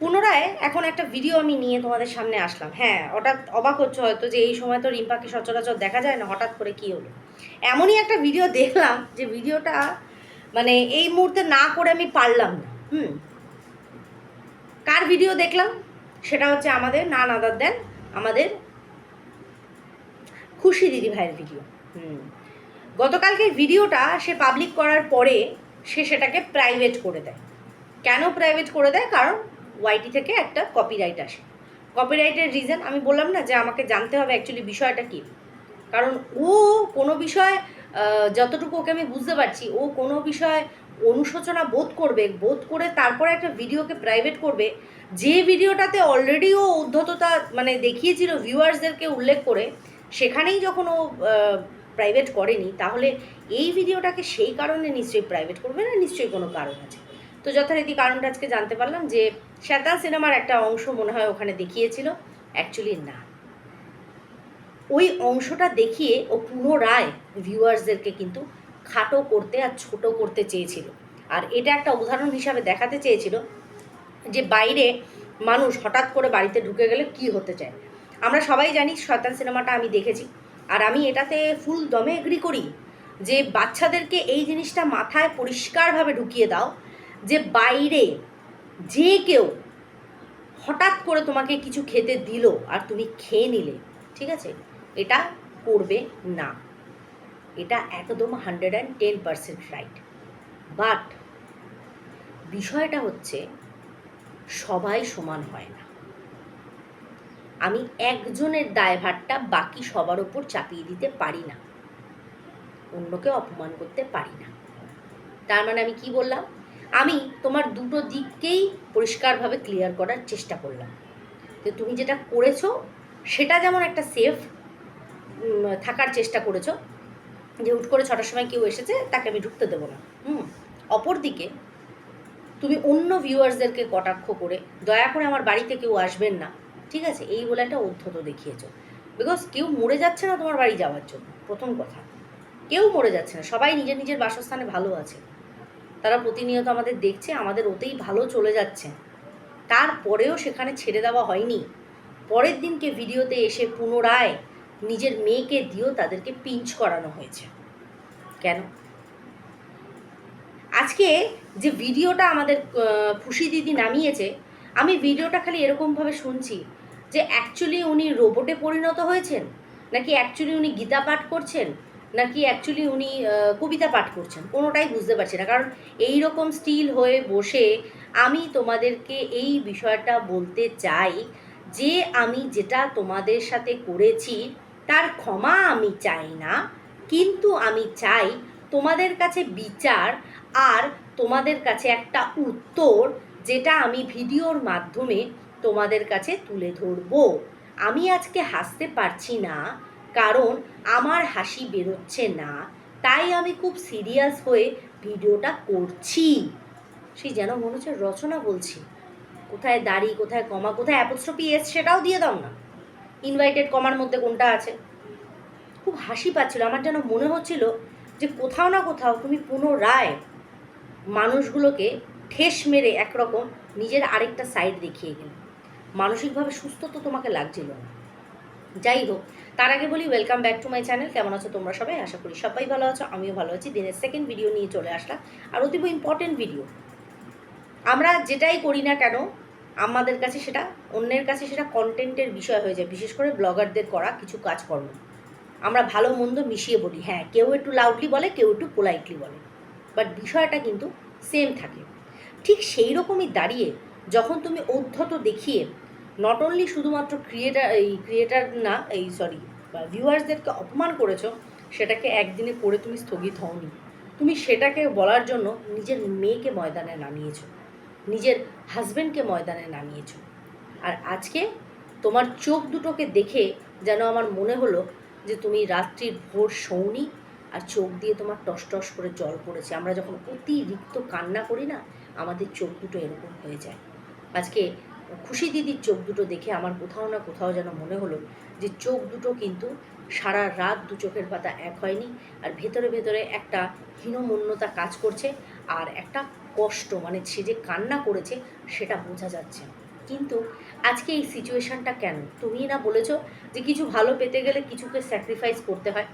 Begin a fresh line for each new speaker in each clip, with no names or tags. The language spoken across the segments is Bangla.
পুনরায় এখন একটা ভিডিও আমি নিয়ে তোমাদের সামনে আসলাম। হ্যাঁ হঠাৎ অবাক হচ্ছে হয়তো যে এই সময় তো রিম্পাকে সচরাচর দেখা যায় না, হঠাৎ করে কী হলো? এমনই একটা ভিডিও দেখলাম যে ভিডিওটা মানে এই মুহূর্তে না করে আমি পারলাম না। হুম। কার ভিডিও দেখলাম? সেটা হচ্ছে আমাদের না নাদার দেন, আমাদের খুশি দিদি ভাইয়ের ভিডিও হুম। গতকালকের ভিডিওটা সে পাবলিক করার পরে সে সেটাকে প্রাইভেট করে দেয়। কেন প্রাইভেট করে দেয়? কারণ ওয়াইটি থেকে একটা কপিরাইট আসে। কপিরাইটের রিজন আমি বললাম না যে আমাকে জানতে হবে অ্যাকচুয়ালি বিষয়টা কী। কারণ ও কোনো বিষয় যতটুকু ওকে আমি বুঝতে পারছি, ও কোনো বিষয় অনুশোচনা বোধ করবে, বোধ করে তারপরে একটা ভিডিওকে প্রাইভেট করবে, যে ভিডিওটাতে অলরেডি ও উদ্ধততা মানে দেখিয়েছিল ভিউয়ার্সদেরকে উল্লেখ করে, সেখানেই যখন ও প্রাইভেট করেনি, তাহলে এই ভিডিওটাকে সেই কারণে নিশ্চয়ই প্রাইভেট করবে না নিশ্চয়ই কোনো কারণ আছে? তো যথারীতি কারণটা আজকে জানতে পারলাম যে শ্যাতাল সিনেমার একটা অংশ মনে হয় ওখানে দেখিয়েছিল। অ্যাকচুয়ালি না। ওই অংশটা দেখিয়ে ও পুনরায় ভিউয়ার্সদেরকে কিন্তু খাটো করতে আর ছোট করতে চেয়েছিল। আর এটা একটা উদাহরণ হিসাবে দেখাতে চেয়েছিল যে বাইরে মানুষ হঠাৎ করে বাড়িতে ঢুকে গেলে কি হতে চায়। আমরা সবাই জানি শয়তান সিনেমাটা আমি দেখেছি। আর আমি এটাতে ফুল দমে এগ্রি করি যে বাচ্চাদেরকে এই জিনিসটা মাথায় পরিষ্কারভাবে ঢুকিয়ে দাও যে বাইরে যে কেউ হঠাৎ করে তোমাকে কিছু খেতে দিল আর তুমি খেয়ে নিলে, ঠিক আছে? এটা করবে না। এটা একদম hundred and ten percent right. But বিষয়টা হচ্ছে সবাই সমান হয় না। আমি একজনের দায়ভারটা বাকি সবার ওপর চাপিয়ে দিতে পারি না। অন্যকে অপমান করতে পারি না। তার মানে আমি কি বললাম? আমি তোমার দুটো দিককেই পরিষ্কারভাবে ক্লিয়ার করার চেষ্টা করলাম। যে তুমি যেটা করেছ, সেটা যেমন একটা সেফ থাকার চেষ্টা করেছ, যে হুট করে ছটার সময় কেউ এসেছে, তাকে আমি ঢুকতে দেবো না। হুম, অপরদিকে তুমি অন্য ভিউয়ার্সদেরকে কটাক্ষ করে, দয়া করে আমার বাড়িতে কেউ আসবেন না, ঠিক আছে? এই বলে একটা অধ্যত দেখিয়েছো। বিকজ কেউ মরে যাচ্ছে না তোমার বাড়ি যাওয়ার জন্য, প্রথম কথা। কেউ মরে যাচ্ছে না, সবাই নিজের নিজের বাসস্থানে ভালো আছে। তারা প্রতিনিয়ত আমাদের দেখছে, আমাদের ওতেই ভালো চলে যাচ্ছে। তারপরেও সেখানে ছেড়ে দেওয়া হয়নি। পরের দিনকে ভিডিওতে এসে পুনরায় নিজের মেয়েকে দিয়েও তাদেরকে পিঞ্চ করানো হয়েছে। কেন? আজকে যে ভিডিওটা আমাদের খুশি দিদি নামিয়েছে, আমি ভিডিওটা খালি এরকমভাবে শুনছি যে অ্যাকচুয়ালি উনি রোবটে পরিণত হয়েছেন? নাকি অ্যাকচুয়ালি উনি গীতা পাঠ করছেন? নাকি অ্যাকচুয়ালি উনি কবিতা পাঠ করছেন? কোনোটাই বুঝতে পারছি না। কারণ এই রকম স্টিল হয়ে বসে আমি তোমাদেরকে এই বিষয়টা বলতে চাই যে আমি যেটা তোমাদের সাথে করেছি, তার ক্ষমা আমি চাই না, কিন্তু আমি চাই তোমাদের কাছে বিচার আর তোমাদের কাছে একটা উত্তর যেটা আমি ভিডিওর মাধ্যমে তোমাদের কাছে তুলে ধরবো। আমি আজকে হাসতে পারছি না কারণ আমার হাসি বেরোচ্ছে না, তাই আমি খুব সিরিয়াস হয়ে ভিডিওটা করছি। সেই যেন মনে হচ্ছে রচনা বলছি। কোথায় দাড়ি, কোথায় কমা, কোথায় অ্যাপোস্ট্রফি এস সেটাও দিয়ে দাও না। ইনভাইটেড কমার মধ্যে কোনটা আছে? খুব হাসি পাচ্ছিল, আমার যেন মনে হচ্ছিল যে কোথাও না কোথাও তুমি পুনরায় মানুষগুলোকে ঠেস মেরে একরকম নিজের আরেকটা সাইড দেখিয়ে গেলে। মানসিকভাবে সুস্থ তো তোমাকে লাগছিল না। যাই হোক তার আগে বলি welcome back to my channel কেমন আছো তোমরা সবাই? আশা করি সবাই ভালো আছো, আমিও ভালো আছি। দিনের সেকেন্ড ভিডিও নিয়ে চলে আসলাম। আর অতীব ইম্পর্টেন্ট ভিডিও আমরা যেটাই করি না কেন, আমাদের কাছে সেটা, অন্যের কাছে সেটা কন্টেন্টের বিষয় হয়ে যায়। বিশেষ করে ব্লগারদের করা কিছু কাজকর্ম। আমরা ভালো মন্দ মিশিয়ে বলি। হ্যাঁ কেউ একটু লাউডলি বলে, কেউ একটু পোলাইটলি বলে। বাট বিষয়টা কিন্তু সেম থাকে। ঠিক সেই রকমই দাঁড়িয়ে, যখন তুমি অধ্যত দেখিয়ে নট অনলি শুধুমাত্র ক্রিয়েটার এই ক্রিয়েটার না, এই সরি ভিউয়ার্সদেরকে অপমান করেছ, সেটাকে একদিনে করে তুমি স্থগিত হওনি। তুমি সেটাকে বলার জন্য নিজের মেয়েকে ময়দানে নামিয়েছো, নিজের হাজব্যান্ডকে ময়দানে নামিয়েছো। আর আজকে তোমার চোখ দুটোকে দেখে যেন আমার মনে হলো যে তুমি রাত্রির ভোর শৌনি আর চোখ দিয়ে তোমার টস টস করে জল পড়েছে। আমরা যখন অতিরিক্ত কান্না করি না, আমাদের চোখ দুটো এরকম হয়ে যায়। আজকে খুশি দিদির চোখ দুটো দেখে আমার কোথাও না কোথাও যেন মনে হলো যে চোখ দুটো কিন্তু সারা রাত দু চোখের পাতা এক হয়নি আর ভেতরে ভেতরে একটা হীনমন্যতা কাজ করছে আর একটা কষ্ট মানে সে যে কান্না করেছে সেটা বোঝা যাচ্ছে কিন্তু আজকে এই সিচুয়েশনটা কেন? তুমি না বলেছ যে কিছু ভালো পেতে গেলে কিছুকে স্যাক্রিফাইস করতে হয়।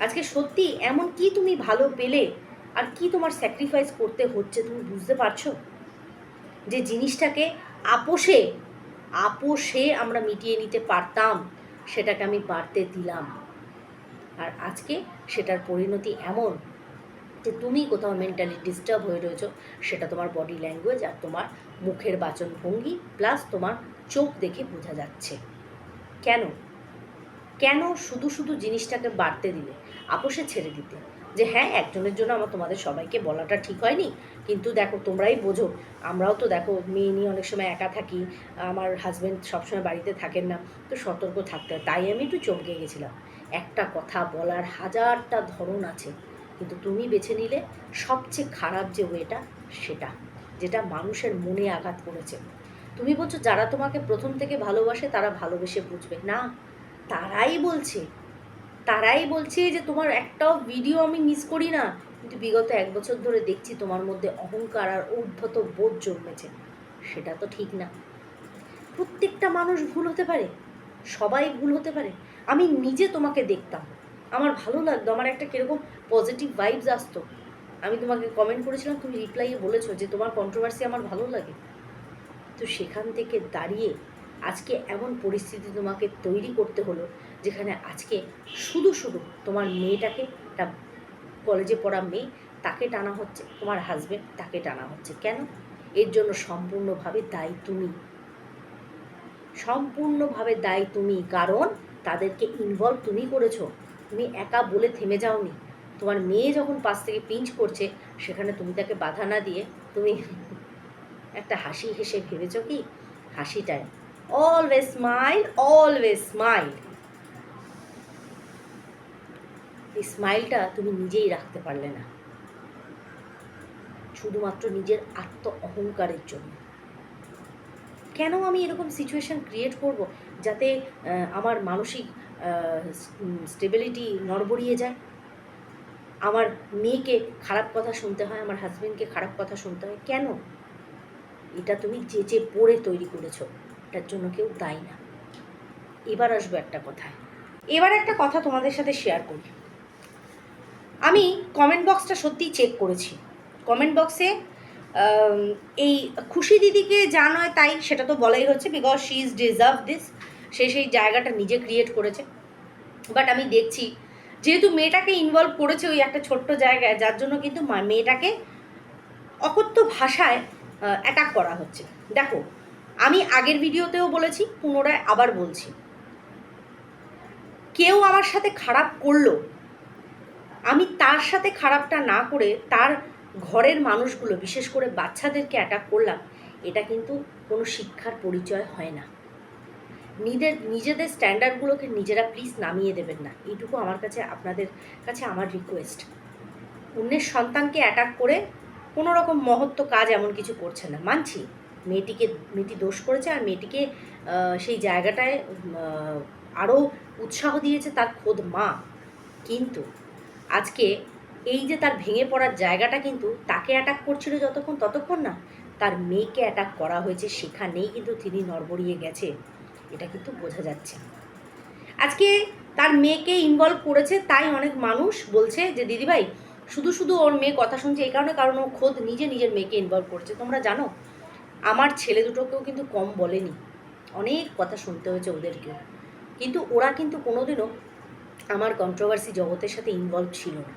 আজকে সত্যি এমন কি তুমি ভালো পেলে আর কি তোমার স্যাক্রিফাইস করতে হচ্ছে তুমি বুঝতে পারছ? যে জিনিসটাকে আপোষে আপোষে আমরা মিটিয়ে নিতে পারতাম, সেটাকে আমি বাড়তে দিলাম। আর আজকে সেটার পরিণতি এমন যে তুমি কোথাও মেন্টালি ডিস্টার্ব হয়ে রয়েছো, সেটা তোমার বডি ল্যাঙ্গুয়েজ আর তোমার মুখের বাচন ভঙ্গি প্লাস তোমার চোখ দেখে বোঝা যাচ্ছে। কেন? কেন শুধু শুধু জিনিসটাকে বাড়তে দিলে, আপোষে ছেড়ে দিতে? যে হ্যাঁ একজনের জন্য আমার তোমাদের সবাইকে বলাটা ঠিক হয়নি কিন্তু দেখো, তোমরাই বোঝো। আমরাও তো দেখো, মেয়ে নিয়ে অনেক সময় একা থাকি। আমার হাজব্যান্ড সবসময় বাড়িতে থাকেন না, তো সতর্ক থাকতে হয়। তাই আমি একটু চমকে গেছিলাম। একটা কথা বলার হাজারটা ধরন আছে, কিন্তু তুমি বেছে নিলে সবচেয়ে খারাপ যে ওয়েটা, সেটা, যেটা মানুষের মনে আঘাত করেছে। তুমি বলছো, যারা তোমাকে প্রথম থেকে ভালোবাসে, তারা ভালোবেসে বুঝবে। না, তারাই বলছে। তারাই বলছে যে তোমার একটাও ভিডিও আমি মিস করি না। কিন্তু বিগত এক বছর ধরে দেখছি তোমার মধ্যে অহংকার আর উদ্ধত বোধ জন্মেছে। সেটা তো ঠিক না। প্রত্যেকটা মানুষ ভুল হতে পারে। সবাই ভুল হতে পারে। আমি নিজে তোমাকে দেখতাম। আমার ভালো লাগতো। আমার একটা কীরকম পজিটিভ ভাইবস আসতো। আমি তোমাকে কমেন্ট করেছিলাম, তুমি রিপ্লাইয়ে বলেছ যে তোমার কন্ট্রোভার্সি আমার ভালো লাগে। তো সেখান থেকে দাঁড়িয়ে আজকে এমন পরিস্থিতি তোমাকে তৈরি করতে হলো, যেখানে আজকে শুধু শুধু তোমার মেয়েটাকে একটা কলেজে পড়া মেয়ে, তাকে টানা হচ্ছে, তোমার হাজবেন্ড তাকে টানা হচ্ছে। কেন? এর জন্য সম্পূর্ণভাবে দায়ী তুমি। সম্পূর্ণভাবে দায়ী তুমি, কারণ তাদেরকে ইনভলভ তুমি করেছ। তুমি একা বলে থেমে যাওনি। তোমার মেয়ে যখন পাশ থেকে পিঞ্চ করছে, সেখানে তুমি তাকে বাধা না দিয়ে তুমি একটা হাসি হেসে ভেবেছো কি? হাসিটায় অলওয়েজ স্মাইল অলওয়েজ স্মাইল এই স্মাইলটা তুমি নিজেই রাখতে পারলে না। শুধুমাত্র নিজের আত্ম অহংকারের জন্য। কেন আমি এরকম সিচুয়েশন ক্রিয়েট করব যাতে আমার মানসিক স্টেবিলিটি নড়বড়িয়ে যায়? আমার মেয়েকে খারাপ কথা শুনতে হয়, আমার হাজব্যান্ডকে খারাপ কথা শুনতে হয়, কেন? এটা তুমি যে যে পড়ে তৈরি করেছ, এটার জন্য কেউ দায়ী না। এবার আসব একটা কথায়। এবার একটা কথা তোমাদের সাথে শেয়ার করি। আমি কমেন্ট বক্সটা সত্যিই চেক করেছি। কমেন্ট বক্সে এই খুশি দিদিকে যা নয় তাই সেটা তো বলাই হচ্ছে because she is deserve this সে সেই জায়গাটা নিজে ক্রিয়েট করেছে। বাট আমি দেখছি, যেহেতু মেয়েটাকে ইনভলভ করেছে ওই একটা ছোট্ট জায়গায়, যার জন্য কিন্তু মেয়েটাকে অকথ্য ভাষায় অ্যাটাক করা হচ্ছে। দেখো, আমি আগের ভিডিওতেও বলেছি, পুনরায় আবার বলছি। কেউ আমার সাথে খারাপ করল আমি তার সাথে খারাপটা না করে তার ঘরের মানুষগুলো, বিশেষ করে বাচ্চাদেরকে অ্যাটাক করলাম, এটা কিন্তু কোনো শিক্ষার পরিচয় হয় না। নিজেদের নিজেদের স্ট্যান্ডার্ডগুলোকে নিজেরা প্লিজ নামিয়ে দেবেন না। এইটুকু আমার কাছে, আপনাদের কাছে আমার রিকোয়েস্ট অন্যের সন্তানকে অ্যাটাক করে কোনো রকম মহত্ব কাজ এমন কিছু করছে না। মানছি, মেয়েটিকে, মেয়েটি দোষ করেছে আর মেয়েটিকে সেই জায়গাটায় আরও উৎসাহ দিয়েছে তার খোদ মা। কিন্তু আজকে এই যে তার ভেঙে পড়ার জায়গাটা কিন্তু তাকে অ্যাটাক করছিল যতক্ষণ ততক্ষণ না, তার মেয়েকে অ্যাটাক করা হয়েছে সেখানেই কিন্তু তিনি নড়বড়িয়ে গেছে। এটা কিন্তু বোঝা যাচ্ছে। আজকে তার মেয়েকে ইনভলভ করেছে তাই অনেক মানুষ বলছে যে, দিদিভাই, শুধু শুধু ওর মেয়ে কথা শুনছে এই কারণে কারণ ও খোদ নিজে নিজের মেয়েকে ইনভলভ করেছে। তোমরা জানো, আমার ছেলে দুটোকেও কিন্তু কম বলেনি। অনেক কথা শুনতে হয়েছে ওদেরকেও। কিন্তু ওরা কিন্তু কোনোদিনও আমার কন্ট্রোভার্সি জগতের সাথে ইনভলভ ছিল না।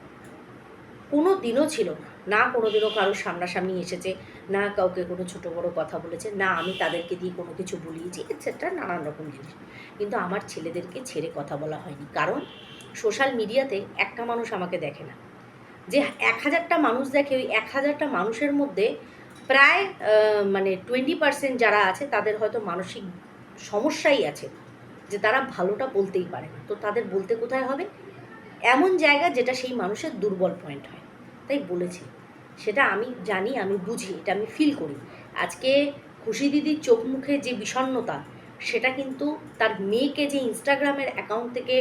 কোনো দিনও ছিল না। না কোনো দিনও কারোর সামনাসামনি এসেছে, না কাউকে কোনো ছোটো বড়ো কথা বলেছে, না আমি তাদেরকে দিয়ে কোনো কিছু বলিয়েছি এটসেট্রা নানান রকম জিনিস। কিন্তু আমার ছেলেদেরকে ছেড়ে কথা বলা হয়নি। কারণ সোশ্যাল মিডিয়াতে একটা মানুষ আমাকে দেখে না। যে এক হাজারটা মানুষ দেখে, ওই এক হাজারটা মানুষের মধ্যে প্রায় মানে টোয়েন্টি পার্সেন্ট যারা আছে, তাদের হয়তো মানসিক সমস্যাই আছে। যে তারা ভালোটা বলতেই পারে না। তো তাদের বলতে কোথায় হবে? এমন জায়গা যেটা সেই মানুষের দুর্বল পয়েন্ট হয়। তাই বলেছি। সেটা আমি জানি, আমি বুঝি, এটা আমি ফিল করি। আজকে খুশি দিদির চোখ মুখে যে বিষণ্ণতা, সেটা কিন্তু তার মেয়েকে যে ইনস্টাগ্রামের অ্যাকাউন্ট থেকে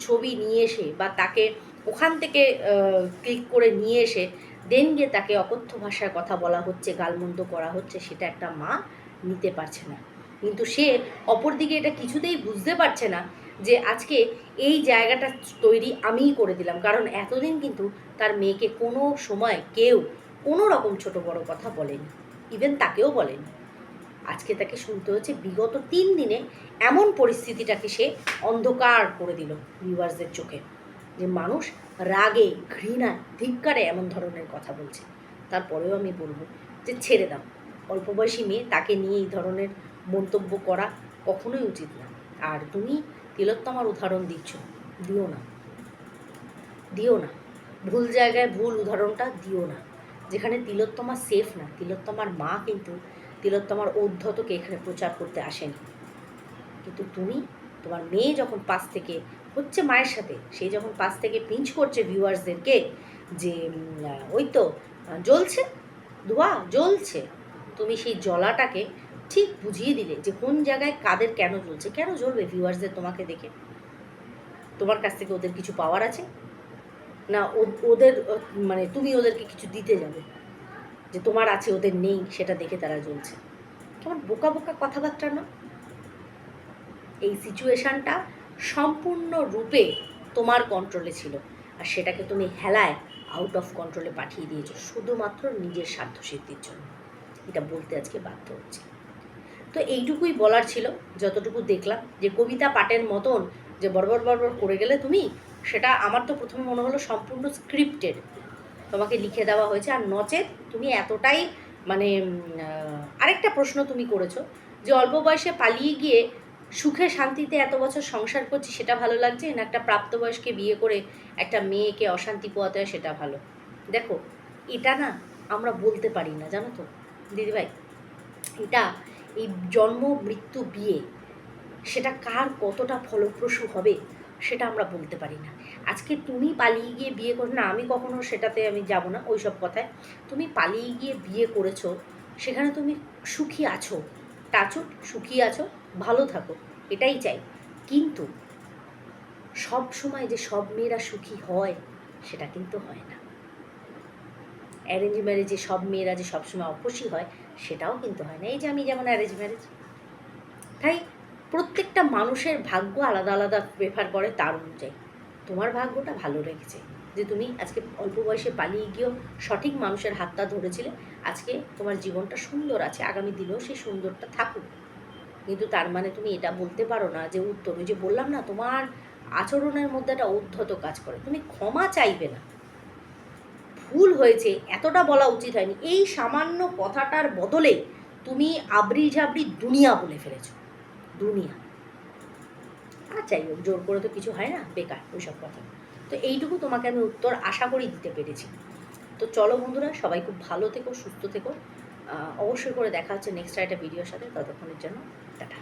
ছবি নিয়ে এসে বা তাকে ওখান থেকে ক্লিক করে নিয়ে এসে দেন গিয়ে তাকে অকথ্য ভাষায় কথা বলা হচ্ছে, গালমন্দ করা হচ্ছে, সেটা একটা মা নিতে পারছে না। কিন্তু সে অপরদিকে এটা কিছুতেই বুঝতে পারছে না যে আজকে এই জায়গাটা তৈরি আমিই করে দিলাম। কারণ এতদিন কিন্তু তার মেয়েকে কোনো সময় কেউ কোনো রকম ছোট বড় কথা বলেনি। ইভেন তাকেও বলেনি। আজকে তাকে শুনতে হচ্ছে বিগত তিন দিনে এমন পরিস্থিতিটাকে সে অন্ধকার করে দিল ভিউয়ার্সদের চোখে। যে মানুষ রাগে, ঘৃণায়, ধিক্কারে এমন ধরনের কথা বলছে। তারপরেও আমি বলব যে ছেড়ে দাও। অল্প বয়সী মেয়ে তাকে নিয়ে এই ধরনের মন্তব্য করা কখনোই উচিত না। আর তুমি তিলোত্তমার উদাহরণ দিচ্ছ, দিও না। দিও না। ভুল জায়গায় ভুল উদাহরণটা দিও না। যেখানে তিলোত্তমা সেফ না, তিলোত্তমার মা কিন্তু তিলোত্তমার অধ্যতকে এখানে প্রচার করতে আসেনি। কিন্তু তুমি, তোমার মেয়ে যখন পাশ থেকে, হচ্ছে মায়ের সাথে, সে যখন পাশ থেকে পিঞ্চ করছে ভিউয়ার্সদেরকে যে ওই তো জ্বলছে, ধোয়া, জ্বলছে, তুমি সেই জ্বলাটাকে ঠিক বুঝিয়ে দিলে যে কোন জায়গায় কাদের কেন জ্বলছে, কেন জ্বলবে ভিউয়ার্সদের তোমাকে দেখে? তোমার কাছ থেকে ওদের কিছু পাওয়ার আছে? না ওদের মানে তুমি ওদেরকে কিছু দিতে যাবে? যে তোমার আছে, ওদের নেই, সেটা দেখে তারা জ্বলছে। কেমন বোকা বোকা কথাবার্তা না? এই সিচুয়েশনটা সম্পূর্ণ রূপে তোমার কন্ট্রোলে ছিল। আর সেটাকে তুমি হেলায় আউট অফ কন্ট্রোলে পাঠিয়ে দিয়েছ, শুধুমাত্র নিজের স্বার্থ সিদ্ধির জন্য। এটা বলতে আজকে বাধ্য হচ্ছে। তো এইটুকুই বলার ছিল, যতটুকু দেখলাম যে কবিতা পাঠের মতন যে বরবর বরবর করে গেলে তুমি, সেটা আমার তো প্রথমে মনে হলো সম্পূর্ণ স্ক্রিপ্টেড তোমাকে লিখে দেওয়া হয়েছে, আর নচেত তুমি এতটাই মানে আরেকটা প্রশ্ন তুমি করেছ যে অল্প বয়সে পালিয়ে গিয়ে সুখে শান্তিতে এত বছর সংসার করছি, সেটা ভালো লাগছে? না একটা প্রাপ্তবয়স্কে বিয়ে করে একটা মেয়েকে অশান্তি পোয়াতে হয়, সেটা ভালো। দেখো, এটা না আমরা বলতে পারি না, জানো তো? দিদিভাই, এটা এই জন্ম, মৃত্যু, বিয়ে, সেটা কার কতটা ফলপ্রসূ হবে, সেটা আমরা বলতে পারি না। আজকে তুমি পালিয়ে গিয়ে বিয়ে করো, না, আমি কখনো সেটাতে আমি যাব না, ওই সব কথায়। তুমি পালিয়ে গিয়ে বিয়ে করেছ, সেখানে তুমি সুখী আছো টাচুট সুখী আছো, ভালো থাকো, এটাই চাই। কিন্তু সব সময় যে সব মেয়েরা সুখী হয়, সেটা কিন্তু হয় না। অ্যারেঞ্জ ম্যারেজে সব মেয়েরা যে সবসময় অখুশি হয় সেটাও কিন্তু হয় না। এই যে আমি যেমন অ্যারেঞ্জ ম্যারেজ তাই প্রত্যেকটা মানুষের ভাগ্য আলাদা আলাদা প্রেফার করে তার অনুযায়ী। তোমার ভাগ্যটা ভালো রেখেছে যে তুমি আজকে অল্প বয়সে পালিয়ে গিয়েও সঠিক মানুষের হাতটা ধরেছিলে, আজকে তোমার জীবনটা সুন্দর আছে, আগামী দিনেও সেই সুন্দরটা থাকুক। কিন্তু তার মানে তুমি এটা বলতে পারো না যে উত্তর, ওই যে বললাম না, তোমার আচরণের মধ্যে একটা উদ্ধত কাজ করে। তুমি ক্ষমা চাইবে না। ভুল হয়েছে, এতটা বলা উচিত হয়নি। এই সামান্য কথাটার বদলে তুমি আবরি ঝাবরি দুনিয়া বলে ফেলেছো। দুনিয়া। আর যাই হোক, জোর করে তো কিছু হয় না, বেকার, ওইসব কথা। তো এইটুকু তোমাকে আমি উত্তর আশা করি দিতে পেরেছি। তো চলো বন্ধুরা, সবাই খুব ভালো থেকো, সুস্থ থেকো। অবশ্যই করে দেখা হচ্ছে নেক্সট একটা ভিডিওর সাথে। ততক্ষণের জন্য, টাটা।